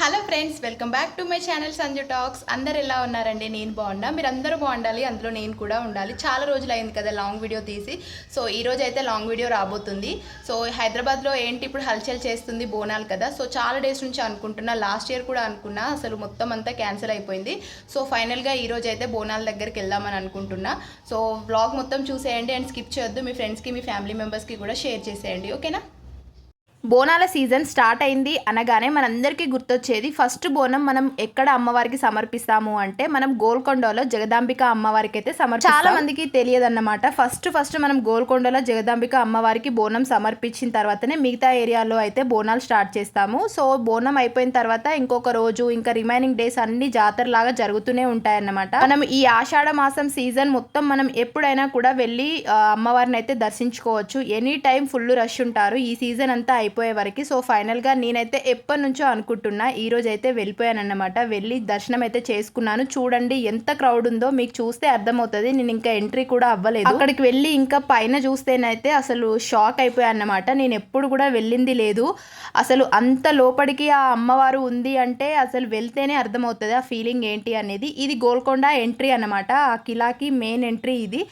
Hello friends welcome back to my channel Sanju talks. అందరు ఎలా ఉన్నారండి? నేను బాగున్నా. మీరు అందరూ బాగుండాలి అందులో నేను కూడా ఉండాలి. చాలా రోజులు అయింది కదా లాంగ్ వీడియో తీసి. సో ఈ రోజు అయితే లాంగ్ వీడియో రాబోతుంది. సో హైదరాబాద్లో ఏంటి ఇప్పుడు హల్చల్ చేస్తుంది బోనాలు కదా. సో చాలా డేస్ నుంచి అనుకుంటున్నా లాస్ట్ ఇయర్ కూడా అనుకున్నా అసలు మొత్తం అంతా క్యాన్సిల్ అయిపోయింది. సో ఫైనల్గా ఈ రోజు అయితే బోనాల దగ్గరికి వెళ్దామని అనుకుంటున్నా. సో బ్లాగ్ మొత్తం చూసేయండి అండ్ స్కిప్ చేయొద్దు. మీ ఫ్రెండ్స్కి మీ ఫ్యామిలీ మెంబర్స్కి కూడా షేర్ చేసేయండి. ఓకేనా? బోనాల సీజన్ స్టార్ట్ అయింది అనగానే మనందరికీ గుర్తొచ్చేది ఫస్ట్ బోనం మనం ఎక్కడ అమ్మవారికి సమర్పిస్తాము అంటే మనం గోల్కొండలో జగదాంబిక అమ్మవారికి అయితే సమర్పి చాలా మందికి తెలియదన్నమాట. ఫస్ట్ ఫస్ట్ మనం గోల్కొండలో జగదాంబిక అమ్మవారికి బోనం సమర్పించిన తర్వాతనే మిగతా ఏరియాలో అయితే బోనాలు స్టార్ట్ చేస్తాము. సో బోనం అయిపోయిన తర్వాత ఇంకొక రోజు ఇంకా రిమైనింగ్ డేస్ అన్ని జాతరలాగా జరుగుతూనే ఉంటాయన్నమాట. మనం ఈ ఆషాఢ మాసం సీజన్ మొత్తం మనం ఎప్పుడైనా కూడా వెళ్ళి అమ్మవారిని అయితే దర్శించుకోవచ్చు. ఎనీ టైం ఫుల్ రష్ ఉంటారు. ఈ సీజన్ అంతా అయిపోయే వరకు. సో ఫైనల్గా నేనైతే ఎప్పటి నుంచో అనుకుంటున్నా ఈరోజు అయితే వెళ్ళిపోయానన్నమాట. వెళ్ళి దర్శనం అయితే చేసుకున్నాను. చూడండి ఎంత క్రౌడ్ ఉందో మీకు చూస్తే అర్థమవుతుంది. నేను ఇంకా ఎంట్రీ కూడా అవ్వలేదు. అక్కడికి వెళ్ళి ఇంకా పైన చూస్తేనైతే అసలు షాక్ అయిపోయానమాట నేను ఎప్పుడు కూడా వెళ్ళింది లేదు. అసలు అంత లోపలికి ఆ అమ్మవారు ఉంది అంటే అసలు వెళ్తేనే అర్థమవుతుంది ఆ ఫీలింగ్ ఏంటి అనేది. ఇది గోల్కొండ ఎంట్రీ అన్నమాట. ఆ కిలాకి మెయిన్ ఎంట్రీ ఇది.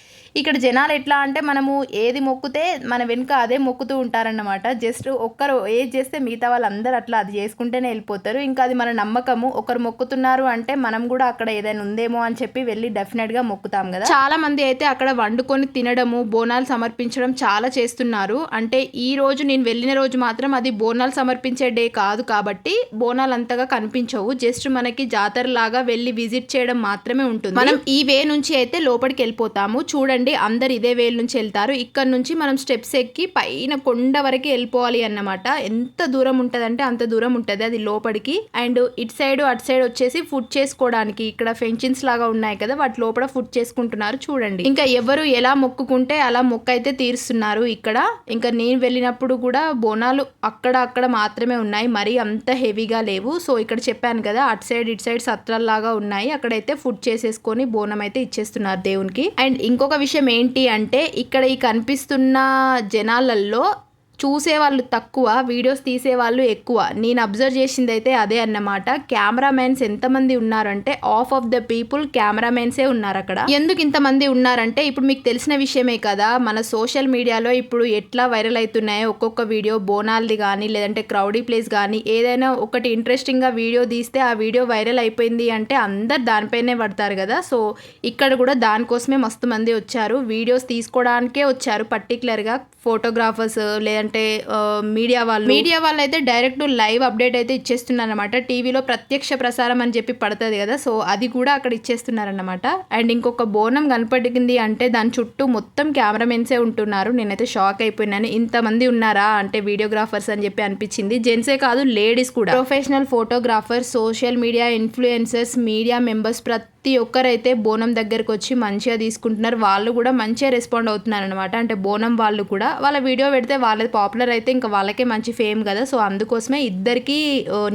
ఇక్కడ జనాలు ఎట్లా అంటే మనము ఏది మొక్కితే మన వెనుక అదే మొక్కుతూ ఉంటారన్నమాట. జస్ట్ ఒక్కరు ఏది చేస్తే మిగతా వాళ్ళందరూ అట్లా అది చేసుకుంటేనే వెళ్ళిపోతారు. ఇంకా అది మన నమ్మకము. ఒకరు మొక్కుతున్నారు అంటే మనం కూడా అక్కడ ఏదైనా ఉందేమో అని చెప్పి వెళ్ళి డెఫినెట్గా మొక్కుతాం కదా. చాలా మంది అయితే అక్కడ వండుకొని తినడము బోనాలు సమర్పించడం చాలా చేస్తున్నారు. అంటే ఈ రోజు నేను వెళ్ళిన రోజు మాత్రం అది బోనాలు సమర్పించే డే కాదు కాబట్టి బోనాలు అంతగా కనిపించవు. జస్ట్ మనకి జాతర లాగా వెళ్ళి విజిట్ చేయడం మాత్రమే ఉంటుంది. మనం ఈ వే నుంచి అయితే లోపలికి వెళ్ళిపోతాము. చూడండి అందరు ఇదే వే నుంచి వెళ్తారు. ఇక్కడ నుంచి మనం స్టెప్స్ ఎక్కి పైన కొండ వరకు వెళ్ళిపోవాలి అన్నమాట. ఎంత దూరం ఉంటుందంటే అంత దూరం ఉంటుంది అది లోపలికి అండ్ ఇటు సైడ్ అటు సైడ్ వచ్చేసి ఫుడ్ చేసుకోవడానికి ఇక్కడ ఫెన్షన్స్ లాగా ఉన్నాయి కదా వాటి లోపల ఫుడ్ చేసుకుంటున్నారు చూడండి. ఇంకా ఎవరు ఎలా మొక్కుకుంటే అలా మొక్క అయితే తీరుస్తున్నారు ఇక్కడ. ఇంకా నేను వెళ్ళినప్పుడు కూడా బోనాలు అక్కడ అక్కడ మాత్రమే ఉన్నాయి. మరీ అంత హెవీగా లేవు. సో ఇక్కడ చెప్పాను కదా అటు సైడ్ ఇటు సైడ్ సత్రాల్లాగా ఉన్నాయి. అక్కడైతే ఫుడ్ చేసేసుకొని బోనం అయితే ఇచ్చేస్తున్నారు దేవునికి. అండ్ ఇంకొక విషయం ఏంటి అంటే ఇక్కడ ఈ కనిపిస్తున్న జనాలల్లో చూసేవాళ్ళు తక్కువ వీడియోస్ తీసే వాళ్ళు ఎక్కువ. నేను అబ్జర్వ్ చేసింది అయితే అదే అన్నమాట. కెమెరామెన్స్ ఎంతమంది ఉన్నారంటే ఆఫ్ ఆఫ్ ద పీపుల్ కెమెరామెన్సే ఉన్నారు అక్కడ ఎందుకు ఇంతమంది ఉన్నారంటే ఇప్పుడు మీకు తెలిసిన విషయమే కదా మన సోషల్ మీడియాలో ఇప్పుడు ఎట్లా వైరల్ అవుతున్నాయో ఒక్కొక్క వీడియో బోనాల్ది కానీ లేదంటే క్రౌడీ ప్లేస్ కానీ ఏదైనా ఒకటి ఇంట్రెస్టింగ్గా వీడియో తీస్తే ఆ వీడియో వైరల్ అయిపోయింది అంటే అందరు దానిపైనే పడతారు కదా. సో ఇక్కడ కూడా దానికోసమే మస్తు మంది వచ్చారు. వీడియోస్ తీసుకోవడానికే వచ్చారు పర్టికులర్గా ఫోటోగ్రాఫర్స్ లేదంటే మీడియా వాళ్ళు మీడియా వాళ్ళు అయితే డైరెక్ట్ లైవ్ అప్డేట్ అయితే ఇచ్చేస్తున్నారు అనమాట టీవీలో ప్రత్యక్ష ప్రసారం అని చెప్పి పడుతుంది కదా సో అది కూడా అక్కడ ఇచ్చేస్తున్నారన్నమాట. అండ్ ఇంకొక బోనం కనపడింది అంటే దాని చుట్టూ మొత్తం కెమెరామెన్సే ఉంటున్నారు. నేనైతే షాక్ అయిపోయినాను. ఇంతమంది ఉన్నారా అంటే వీడియోగ్రాఫర్స్ అని చెప్పి అనిపించింది. జెంట్సే కాదు లేడీస్ కూడా. Professional photographers social media influencers media members ప్రతి ప్రతి ఒక్కరైతే బోనం దగ్గరకు వచ్చి మంచిగా తీసుకుంటున్నారు. వాళ్ళు కూడా మంచిగా రెస్పాండ్ అవుతున్నారు అనమాట అంటే బోనం వాళ్ళు కూడా వాళ్ళ వీడియో పెడితే వాళ్ళది పాపులర్ అయితే ఇంకా వాళ్ళకే మంచి ఫేమ్ కదా. సో అందుకోసమే ఇద్దరికి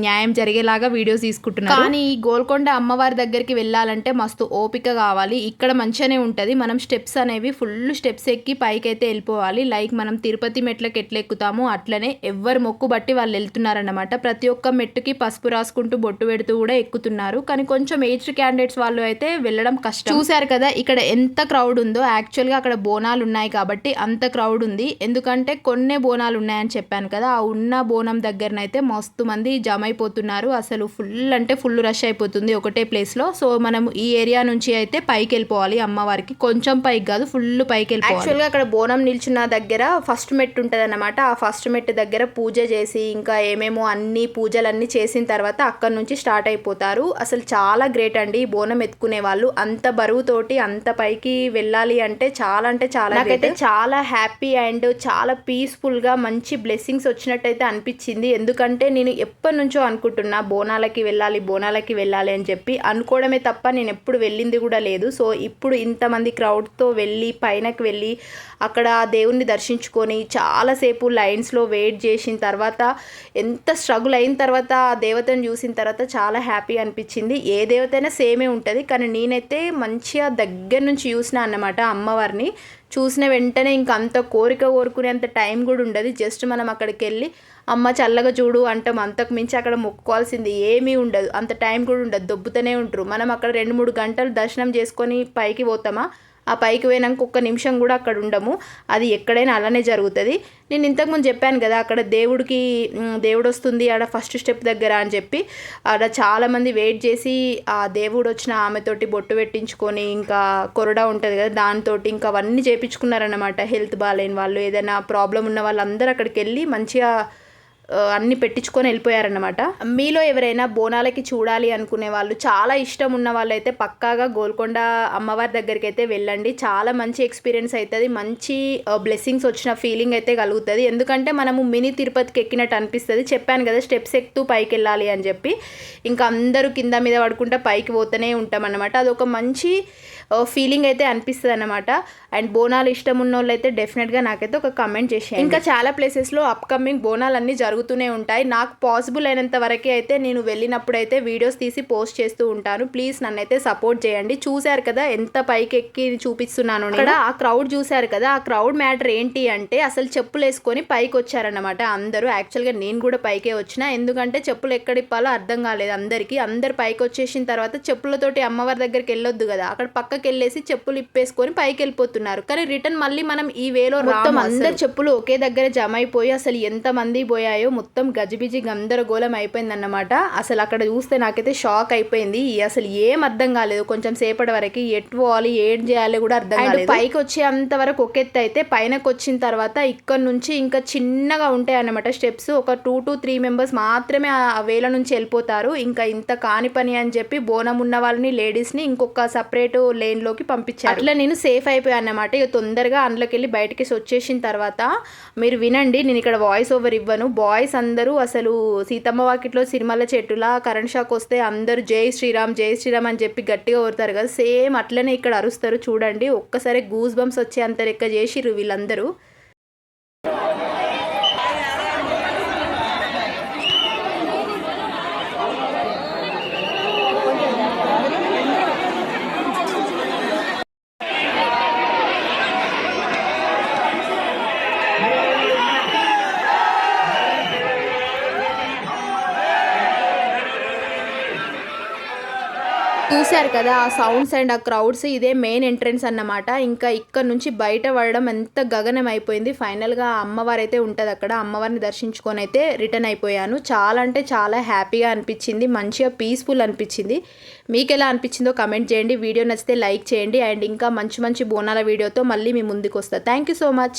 న్యాయం జరిగేలాగా వీడియోస్ తీసుకుంటున్నారు. కానీ ఈ గోల్కొండ అమ్మవారి దగ్గరికి వెళ్ళాలంటే మస్తు ఓపిక కావాలి. ఇక్కడ మంచిగానే ఉంటుంది. మనం స్టెప్స్ అనేవి ఫుల్ స్టెప్స్ ఎక్కి పైకి అయితే వెళ్ళిపోవాలి. లైక్ మనం తిరుపతి మెట్లకి ఎట్లా ఎక్కుతామో అట్లనే ఎవ్వరు మొక్కు బట్టి వాళ్ళు వెళ్తున్నారనమాట ప్రతి ఒక్క మెట్టుకి పసుపు రాసుకుంటూ బొట్టు పెడుతూ కూడా ఎక్కుతున్నారు. కానీ కొంచెం ఏజ్డ్ క్యాండిడేట్స్ వాళ్ళు అయితే వెళ్ళడం కష్టం. చూశారు కదా ఇక్కడ ఎంత క్రౌడ్ ఉందో యాక్చువల్గా అక్కడ బోనాలు ఉన్నాయి కాబట్టి అంత క్రౌడ్ ఉంది. ఎందుకంటే కొన్నే బోనాలు ఉన్నాయని చెప్పాను కదా ఆ ఉన్న బోనం దగ్గరనైతే మస్తు మంది జమ అయిపోతున్నారు. అసలు ఫుల్ అంటే ఫుల్ రష్ అయిపోతుంది ఒకటే ప్లేస్లో సో మనం ఈ ఏరియా నుంచి అయితే పైకి వెళ్ళిపోవాలి అమ్మవారికి. కొంచెం పైకి కాదు ఫుల్ పైకి వెళ్ళిపోవాలి. యాక్చువల్గా అక్కడ బోనం నిల్చున్న దగ్గర ఫస్ట్ మెట్టు ఉంటుంది అనమాట ఆ ఫస్ట్ మెట్టు దగ్గర పూజ చేసి ఇంకా ఏమేమో అన్ని పూజలన్నీ చేసిన తర్వాత అక్కడ నుంచి స్టార్ట్ అయిపోతారు. అసలు చాలా గ్రేట్ అండి ఈ బోనం ఎత్తుకునే వాళ్ళు అంత బరువుతోటి అంత పైకి వెళ్ళాలి అంటే చాలా అంటే చాలా నాకైతే చాలా హ్యాపీ అండ్ చాలా పీస్ఫుల్గా మంచి బ్లెస్సింగ్స్ వచ్చినట్టయితే అనిపించింది. ఎందుకంటే నేను ఎప్పటి నుంచో అనుకుంటున్నా బోనాలకి వెళ్ళాలి బోనాలకి వెళ్ళాలి అని చెప్పి. అనుకోవడమే తప్ప నేను ఎప్పుడు వెళ్ళింది కూడా లేదు. సో ఇప్పుడు ఇంతమంది క్రౌడ్తో వెళ్ళి పైనకి వెళ్ళి అక్కడ దేవుణ్ణి దర్శించుకొని చాలాసేపు లైన్స్లో వెయిట్ చేసిన తర్వాత ఎంత స్ట్రగుల్ అయిన తర్వాత ఆ దేవతను చూసిన తర్వాత చాలా హ్యాపీ అనిపించింది. ఏ దేవత అయినా సేమే ఉంటుంది. ఉంటుంది. కానీ నేనైతే మంచిగా దగ్గర నుంచి చూసిన అన్నమాట అమ్మవారిని. చూసిన వెంటనే ఇంక అంత కోరిక కోరుకునేంత టైం కూడా ఉండదు. జస్ట్ మనం అక్కడికి వెళ్ళి అమ్మ చల్లగా చూడు అంటాం. అంతకు మించి అక్కడ మొక్కుకోవాల్సింది ఏమీ ఉండదు. అంత టైం కూడా ఉండదు. దొబ్బుతూనే ఉంటారు. మనం అక్కడ రెండు మూడు గంటలు దర్శనం చేసుకొని పైకి పోతామా? ఆ పైకి పోయినాక ఒక్క నిమిషం కూడా అక్కడ ఉండము. అది ఎక్కడైనా అలానే జరుగుతుంది. నేను ఇంతకుముందు చెప్పాను కదా అక్కడ దేవుడికి దేవుడు వస్తుంది ఆడ ఫస్ట్ స్టెప్ దగ్గర అని చెప్పి. ఆడ చాలామంది వెయిట్ చేసి ఆ దేవుడు వచ్చిన ఆమెతోటి బొట్టు పెట్టించుకొని ఇంకా కొరడా ఉంటుంది కదా దాంతో ఇంకా అవన్నీ చేపించుకున్నారన్నమాట హెల్త్ బాగాలేని వాళ్ళు. ఏదైనా ప్రాబ్లం ఉన్న వాళ్ళందరూ అక్కడికి వెళ్ళి మంచిగా అన్ని పెట్టించుకొని వెళ్ళిపోయారనమాట మీలో ఎవరైనా బోనాలకి చూడాలి అనుకునే వాళ్ళు చాలా ఇష్టం ఉన్న వాళ్ళైతే పక్కాగా గోల్కొండ అమ్మవారి దగ్గరికి అయితే వెళ్ళండి. చాలా మంచి ఎక్స్పీరియన్స్ అవుతుంది మంచి బ్లెస్సింగ్స్ వచ్చిన ఫీలింగ్ అయితే కలుగుతుంది. ఎందుకంటే మనము మినీ తిరుపతికి ఎక్కినట్టు అనిపిస్తుంది. చెప్పాను కదా స్టెప్స్ ఎక్కుతూ పైకి వెళ్ళాలి అని చెప్పి. ఇంకా అందరూ కింద మీద పడుకుంటా పైకి పోతూనే ఉంటాం అన్నమాట అదొక మంచి ఫీలింగ్ అయితే అనిపిస్తుంది అనమాట అండ్ బోనాలు ఇష్టం ఉన్న వాళ్ళు అయితే డెఫినెట్గా నాకైతే ఒక కమెంట్ చేసి ఇంకా చాలా ప్లేసెస్లో అప్కమింగ్ బోనాలు అన్నీ జరుగుతూనే ఉంటాయి. నాకు పాసిబుల్ అయినంత వరకే అయితే నేను వెళ్ళినప్పుడు అయితే వీడియోస్ తీసి పోస్ట్ చేస్తూ ఉంటాను. ప్లీజ్ నన్ను అయితే సపోర్ట్ చేయండి. చూశారు కదా ఎంత పైకి ఎక్కి చూపిస్తున్నాను నేను. ఇక్కడ ఆ క్రౌడ్ చూశారు కదా ఆ క్రౌడ్ మ్యాటర్ ఏంటి అంటే అసలు చెప్పులు వేసుకొని పైకి వచ్చారన్నమాట అందరూ. యాక్చువల్గా నేను కూడా పైకే వచ్చిన. ఎందుకంటే చెప్పులు ఎక్కడ ఇప్పాలో అర్థం కాలేదు అందరికీ. అందరు పైకి వచ్చేసిన తర్వాత చెప్పులతోటి అమ్మవారి దగ్గరికి వెళ్ళొద్దు కదా. అక్కడ పక్కకి వెళ్ళేసి చెప్పులు ఇప్పేసుకొని పైకి వెళ్ళిపోతున్నారు కానీ రిటర్న్ మళ్ళీ మనం ఈ వేలో మొత్తం అందరు చెప్పులు ఒకే దగ్గర జమ అయిపోయి అసలు ఎంత మంది పోయాయో మొత్తం గజిబిజి గందరగోళం అయిపోయింది అన్నమాట అసలు అక్కడ చూస్తే నాకైతే షాక్ అయిపోయింది. అసలు ఏం అర్థం కాలేదు. కొంచెం సేపటి వరకు ఎటు పోవాలి ఏం చేయాలి కూడా అర్థం కాలేదు. పైకి వచ్చేంత వరకు ఒక ఎత్తు అయితే పైనకి వచ్చిన తర్వాత ఇక్కడ నుంచి ఇంకా చిన్నగా ఉంటాయి అన్నమాట స్టెప్స్. ఒక టూ టు త్రీ మెంబర్స్ మాత్రమే ఆ వేల నుంచి వెళ్ళిపోతారు. ఇంకా ఇంత కాని పని అని చెప్పి బోనం ఉన్న వాళ్ళని లేడీస్ని ఇంకొక సపరేట్ లేన్లోకి పంపించారు. అట్లా నేను సేఫ్ అయిపోయాను అన్నమాట ఇక తొందరగా అందులోకి వెళ్ళి బయటకి వచ్చేసిన తర్వాత మీరు వినండి. నేను ఇక్కడ వాయిస్ ఓవర్ ఇవ్వను. బాయ్స్ అందరూ అసలు సీతమ్మ వాకిట్లో సిరిమల్ల చెట్టులా కరెంట్ షాక్ వస్తే అందరూ జై శ్రీరామ్ జై శ్రీరామ్ అని చెప్పి గట్టిగా ఓరుతారు కదా. సేమ్ అట్లనే ఇక్కడ అరుస్తారు. చూడండి ఒక్కసారి గూస్ బంప్స్ వచ్చే అంత లెక్క చేసిర్రు వీళ్ళందరూ. చూశారు కదా ఆ సౌండ్స్ అండ్ ఆ క్రౌడ్స్ ఇదే మెయిన్ ఎంట్రన్స్ అన్నమాట. ఇంకా ఇక్కడ నుంచి బయట పడడం ఎంత గగనం అయిపోయింది. ఫైనల్గా అమ్మవారు అయితే ఉంటుంది అక్కడ. అమ్మవారిని దర్శించుకొని అయితే రిటర్న్ అయిపోయాను. చాలా అంటే చాలా హ్యాపీగా అనిపించింది. మంచిగా పీస్ఫుల్ అనిపించింది. మీకు ఎలా అనిపించిందో కమెంట్ చేయండి. వీడియో నచ్చితే లైక్ చేయండి. అండ్ ఇంకా మంచి మంచి బోనాల వీడియోతో మళ్ళీ మీ ముందుకు వస్తా. Thank you so much